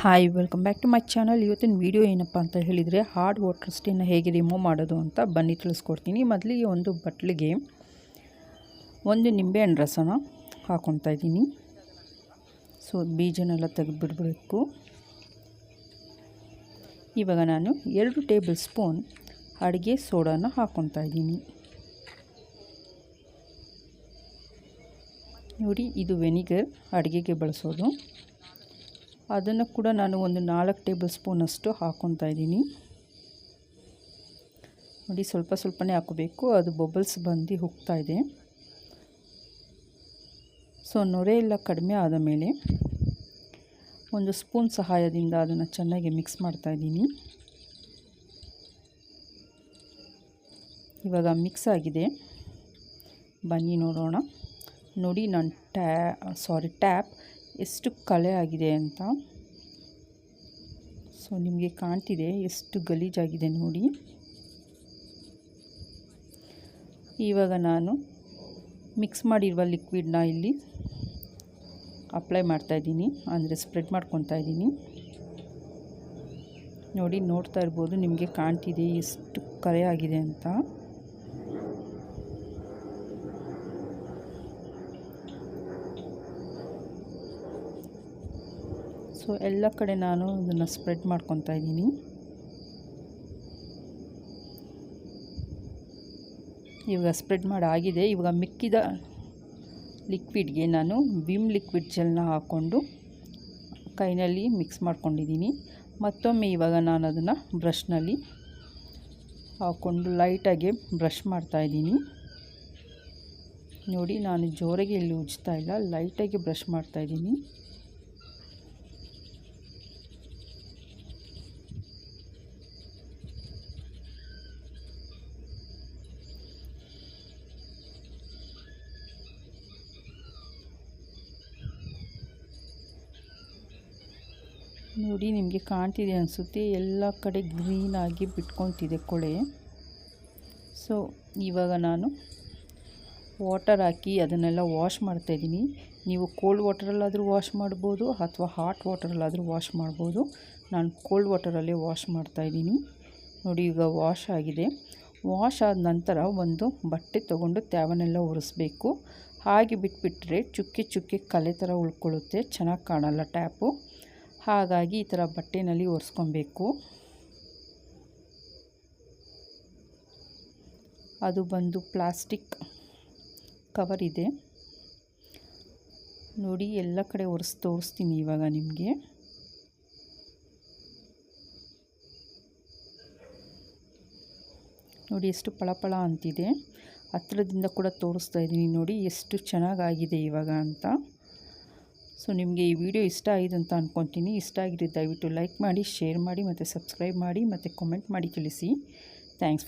Hi welcome back to my channel ಇವತ್ತಿನ video ಏನಪ್ಪ ಅಂತ ಹೇಳಿದರೆ ಹಾರ್ಡ್ ವಾಟರ್ ಸ್ಟೇನ ಹೇಗೆ ರಿಮೂವ್ ಮಾಡೋದು ಅಂತ ಬನ್ನಿ ತಿಳಿಸ್ಕೊಡ್ತೀನಿ. ಮೊದಲಿಗೆ ಒಂದು ಬಟ್ಲಿಗೆ ಒಂದು ನಿಂಬೆಹಣ್ಣು ರಸನ ಹಾಕ್ಕೊತಾ ಇದ್ದೀನಿ. ಸೊ ಬೀಜನೆಲ್ಲ ತೆಗೆದುಬಿಡ್ಬೇಕು. ಇವಾಗ ನಾನು ಎರಡು ಟೇಬಲ್ ಸ್ಪೂನ್ ಅಡುಗೆ ಸೋಡಾನ ಹಾಕ್ಕೊತಾ ಇದ್ದೀನಿ. ನೋಡಿ, ಇದು ವೆನಿಗರ್ ಅಡುಗೆಗೆ ಬಳಸೋದು. ಅದನ್ನು ಕೂಡ ನಾನು ಒಂದು ನಾಲ್ಕು ಟೇಬಲ್ ಸ್ಪೂನಷ್ಟು ಹಾಕ್ಕೊತಾ ಇದ್ದೀನಿ. ನೋಡಿ, ಸ್ವಲ್ಪ ಸ್ವಲ್ಪನೇ ಹಾಕೋಬೇಕು. ಅದು ಬಬಲ್ಸ್ ಬಂದು ಹೋಗ್ತಾ ಇದೆ. ಸೊ, ನೊರೆ ಎಲ್ಲ ಕಡಿಮೆ ಆದ ಮೇಲೆ ಒಂದು ಸ್ಪೂನ್ ಸಹಾಯದಿಂದ ಅದನ್ನು ಚೆನ್ನಾಗಿ ಮಿಕ್ಸ್ ಮಾಡ್ತಾ ಇದ್ದೀನಿ. ಇವಾಗ ಮಿಕ್ಸ್ ಆಗಿದೆ. ಬನ್ನಿ ನೋಡೋಣ. ನೋಡಿ, ನಾನು ಟ್ಯಾ ಸಾರಿ ಟ್ಯಾಪ್ ಎಷ್ಟು ಕಳೆ ಆಗಿದೆ ಅಂತ. ಸೊ, ನಿಮಗೆ ಕಾಣ್ತಿದೆ ಎಷ್ಟು ಗಲೀಜಾಗಿದೆ ನೋಡಿ. ಇವಾಗ ನಾನು ಮಿಕ್ಸ್ ಮಾಡಿರುವ ಲಿಕ್ವಿಡ್ನ ಇಲ್ಲಿ ಅಪ್ಲೈ ಮಾಡ್ತಾಯಿದ್ದೀನಿ ಅಂದರೆ ಸ್ಪ್ರೆಡ್ ಮಾಡ್ಕೊತಾ ಇದ್ದೀನಿ. ನೋಡಿ, ನೋಡ್ತಾ ಇರ್ಬೋದು, ನಿಮಗೆ ಕಾಣ್ತಿದೆ ಎಷ್ಟು ಕರೆ ಆಗಿದೆ ಅಂತ. ಸೊ ಎಲ್ಲ ಕಡೆ ನಾನು ಅದನ್ನು ಸ್ಪ್ರೆಡ್ ಮಾಡ್ಕೊತಾ ಇದ್ದೀನಿ. ಇವಾಗ ಸ್ಪ್ರೆಡ್ ಮಾಡಿ ಆಗಿದೆ. ಇವಾಗ ಮಿಕ್ಕಿದ ಲಿಕ್ವಿಡ್ಗೆ ನಾನು ವಿಮ್ ಲಿಕ್ವಿಡ್ ಜೆಲ್ನ ಹಾಕ್ಕೊಂಡು ಕೈನಲ್ಲಿ ಮಿಕ್ಸ್ ಮಾಡ್ಕೊಂಡಿದ್ದೀನಿ. ಮತ್ತೊಮ್ಮೆ ಇವಾಗ ನಾನು ಅದನ್ನು ಬ್ರಷ್ನಲ್ಲಿ ಹಾಕ್ಕೊಂಡು ಲೈಟಾಗಿ ಬ್ರಷ್ ಮಾಡ್ತಾಯಿದ್ದೀನಿ ನೋಡಿ, ನಾನು ಜೋರಾಗಿ ಇಲ್ಲಿ ಉಜ್ತಾ ಇಲ್ಲ. ಲೈಟಾಗಿ ಬ್ರಷ್ ಮಾಡ್ತಾಯಿದ್ದೀನಿ ನೋಡಿ ನಿಮಗೆ ಕಾಣ್ತಿದೆ ಅನಿಸುತ್ತೆ. ಎಲ್ಲ ಕಡೆ ಗ್ರೀನಾಗಿ ಬಿಟ್ಕೊತಿದೆ ಕೊಳೆ. ಸೊ ಇವಾಗ ನಾನು ವಾಟರ್ ಹಾಕಿ ಅದನ್ನೆಲ್ಲ ವಾಶ್ ಮಾಡ್ತಾಯಿದ್ದೀನಿ ನೀವು ಕೋಲ್ಡ್ ವಾಟರಲ್ಲಾದರೂ ವಾಶ್ ಮಾಡ್ಬೋದು ಅಥವಾ ಹಾಟ್ ವಾಟರಲ್ಲಾದರೂ ವಾಶ್ ಮಾಡ್ಬೋದು. ನಾನು ಕೋಲ್ಡ್ ವಾಟರಲ್ಲೇ ವಾಶ್ ಮಾಡ್ತಾಯಿದ್ದೀನಿ ನೋಡಿ ಈಗ ವಾಶ್ ಆಗಿದೆ. ವಾಶ್ ಆದ ನಂತರ ಒಂದು ಬಟ್ಟೆ ತೊಗೊಂಡು ತ್ಯಾವನ್ನೆಲ್ಲ ಒರೆಸ್ಬೇಕು. ಹಾಗೆ ಬಿಟ್ಬಿಟ್ರೆ ಚುಕ್ಕೆ ಚುಕ್ಕೆ ಕಲೆ ಥರ ಉಳ್ಕೊಳ್ಳುತ್ತೆ. ಚೆನ್ನಾಗಿ ಕಾಣಲ್ಲ ಟ್ಯಾಪು ಹಾಗಾಗಿ ಈ ಥರ ಬಟ್ಟೆನಲ್ಲಿ ಒರೆಸ್ಕೊಬೇಕು. ಅದು ಬಂದು ಪ್ಲಾಸ್ಟಿಕ್ ಕವರ್ ಇದೆ. ನೋಡಿ, ಎಲ್ಲ ಕಡೆ ಒರೆಸ್ ತೋರಿಸ್ತೀನಿ ಇವಾಗ ನಿಮಗೆ. ನೋಡಿ, ಎಷ್ಟು ಪಳಪಳ ಅಂತಿದೆ. ಹತ್ತಿರದಿಂದ ಕೂಡ ತೋರಿಸ್ತಾ ಇದ್ದೀನಿ ನೋಡಿ, ಎಷ್ಟು ಚೆನ್ನಾಗಾಗಿದೆ ಇವಾಗ ಅಂತ. ಸೊ, ನಿಮಗೆ ಈ ವಿಡಿಯೋ ಇಷ್ಟ ಆಯಿತು ಅಂತ ಅಂದ್ಕೊತೀನಿ ಇಷ್ಟ ಆಗಿದ್ದರೆ ದಯವಿಟ್ಟು ಲೈಕ್ ಮಾಡಿ, ಶೇರ್ ಮಾಡಿ, ಮತ್ತು ಸಬ್ಸ್ಕ್ರೈಬ್ ಮಾಡಿ, ಮತ್ತು ಕಾಮೆಂಟ್ ಮಾಡಿ ತಿಳಿಸಿ ಥ್ಯಾಂಕ್ಸ್